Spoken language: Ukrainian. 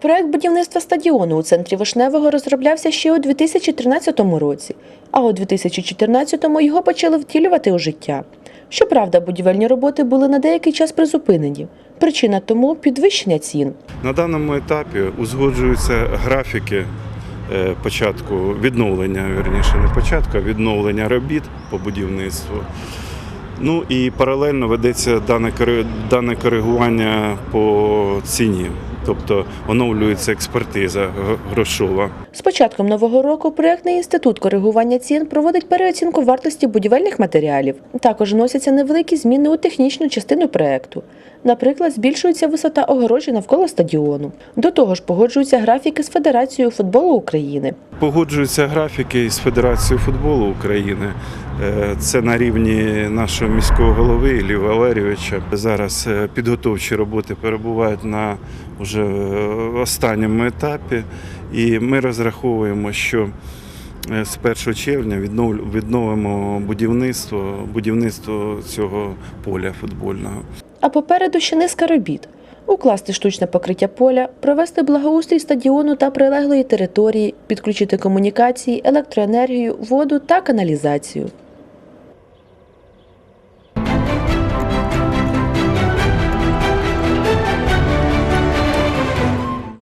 Проект будівництва стадіону у центрі Вишневого розроблявся ще у 2013 році, а у 2014-му його почали втілювати у життя. Щоправда, будівельні роботи були на деякий час призупинені. Причина тому підвищення цін. На даному етапі узгоджуються графіки е, початку відновлення, вірніше не початку, а відновлення робіт по будівництву. Ну і паралельно ведеться дане коригування по ціні, тобто оновлюється експертиза грошова. З початком нового року проєктний інститут коригування цін проводить переоцінку вартості будівельних матеріалів. Також вносяться невеликі зміни у технічну частину проєкту. Наприклад, збільшується висота огорожі навколо стадіону. До того ж, погоджуються графіки з Федерацією футболу України. Погоджуються графіки з Федерацією футболу України. Е, Це на рівні нашого міського голови Іллі Валерійовича. Зараз е, підготовчі роботи перебувають на вже е, останньому етапі, і ми розраховуємо, що з 1 червня відновимо будівництво, будівництво цього поля футбольного. А попереду ще низка робіт. Укласти штучне покриття поля, провести благоустрій стадіону та прилеглої території, підключити комунікації, електроенергію, воду та каналізацію.